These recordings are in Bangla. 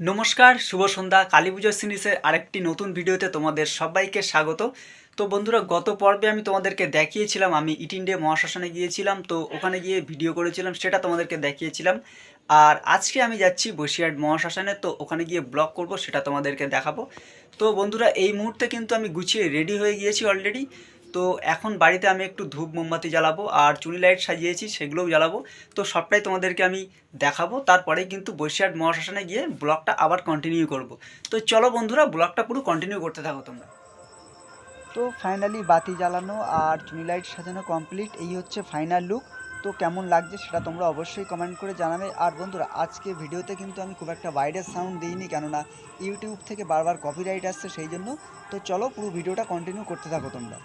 নমস্কার, শুভ সন্ধ্যা। কালী পুজোর সিরিজের আরেকটি নতুন ভিডিওতে তোমাদের সবাইকে স্বাগত। তো বন্ধুরা, গত পর্বে আমি তোমাদেরকে দেখিয়েছিলাম, আমি ইট ইন্ডিয়া মহাশ্মশানে গিয়েছিলাম, তো ওখানে গিয়ে ভিডিও করেছিলাম, সেটা তোমাদেরকে দেখিয়েছিলাম। আর আজকে আমি যাচ্ছি বসিরহাট মহাশ্মশানে, তো ওখানে গিয়ে ব্লগ করব, সেটা তোমাদেরকে দেখাবো। তো বন্ধুরা, এই মুহূর্তে কিন্তু আমি গুছিয়ে রেডি হয়ে গিয়েছি অলরেডি। তো এখন বাড়িতে আমি একটু ধূপ মোমবাতি জ্বালাবো আর চুনি লাইট সাজিয়েছি, সেগুলোও জ্বালাবো। তো সবটাই তোমাদেরকে আমি দেখাবো, তারপরে কিন্তু বৈশাখ মহাশ্মশানে গিয়ে ব্লগটা আবার কন্টিনিউ করব। তো চলো বন্ধুরা, ব্লগটা পুরো কন্টিনিউ করতে থাকো তোমরা। তো ফাইনালি বাতি জ্বালানো আর চুনি লাইট সাজানো কমপ্লিট এই হচ্ছে ফাইনাল লুক তো কেমন লাগছে সেটা তোমরা অবশ্যই কমেন্ট করে জানাবে। আর বন্ধুরা, আজকে ভিডিওতে কিন্তু আমি খুব একটা বাইরের সাউন্ড দিইনি, কেননা ইউটিউব থেকে বারবার কপিরাইট আসছে সেই জন্য। তো চলো পুরো ভিডিওটা কন্টিনিউ করতে থাকো তোমরা।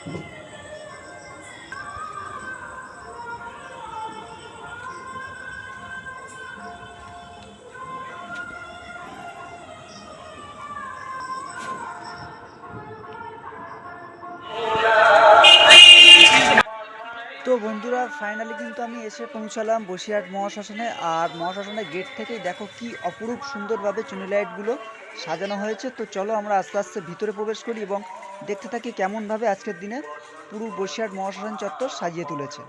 তো বন্ধুরা ফাইনালি কিন্তু আমি এসে পৌঁছালাম বসিরহাট মহাশ্মশানে। আর মহাশ্মশানের গেট থেকেই দেখো কি অপরূপ সুন্দরভাবে চুনি লাইটগুলো সাজানো হয়েছে। তো চলো আমরা আস্তে আস্তে ভিতরে প্রবেশ করি এবং দেখতে থাকি কেমনভাবে আজকের দিনে পুরো বসিরহাট মহাশ্মশান চত্বর সাজিয়ে তুলেছে।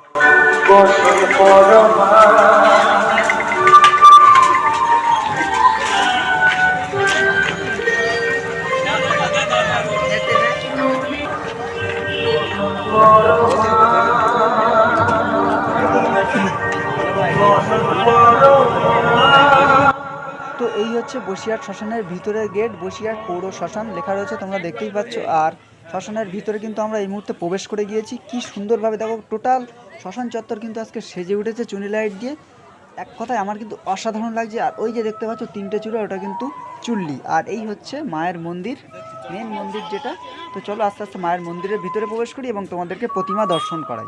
হচ্ছে বসিরহাট শ্মশানের ভিতরের গেট, বসিরহাট পৌর শ্মশান লেখা রয়েছে, তোমরা দেখতেই পাচ্ছ। আর শ্মশানের ভিতরে কিন্তু আমরা এই মুহূর্তে প্রবেশ করে গিয়েছি। কি সুন্দরভাবে দেখো, টোটাল শ্মশান চত্বর কিন্তু আজকে সেজে উঠেছে চুনি লাইট দিয়ে। এক কথায় আমার কিন্তু অসাধারণ লাগছে। আর ওই যে দেখতে পাচ্ছ, তিনটে চূড়া ওটা কিন্তু চুল্লি। আর এই হচ্ছে মায়ের মন্দির মেন মন্দির যেটা। তো চলো আস্তে আস্তে মায়ের মন্দিরের ভিতরে প্রবেশ করি এবং তোমাদেরকে প্রতিমা দর্শন করাই।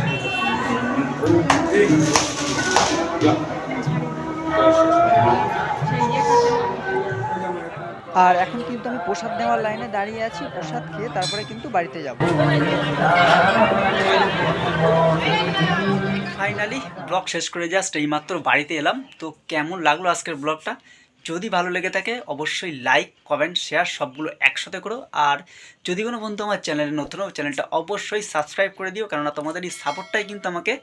আর এখন কিন্তু আমি প্রসাদ নেওয়ার লাইনে দাঁড়িয়ে আছি, প্রসাদ খেয়ে তারপরে কিন্তু বাড়িতে যাব। ফাইনালি ব্লগ শেষ করে জাস্ট এইমাত্র বাড়িতে এলাম। তো কেমন লাগল আজকের ব্লগটা যদি ভালো লেগে থাকে, অবশ্যই লাইক কমেন্ট শেয়ার সবগুলো একসাথে করো। আর যদি কোনো বন্ধু আমার চ্যানেলে নতুন, চ্যানেলটা অবশ্যই সাবস্ক্রাইব করে দিও, কেননা তোমাদের এই সাপোর্টটাই কিন্তু আমাকে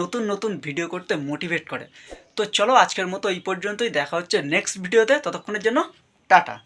নতুন নতুন ভিডিও করতে মোটিভেট করে। তো চলো আজকের মতো এই পর্যন্তই, দেখা হচ্ছে নেক্সট ভিডিওতে ততক্ষণের জন্য টাটা।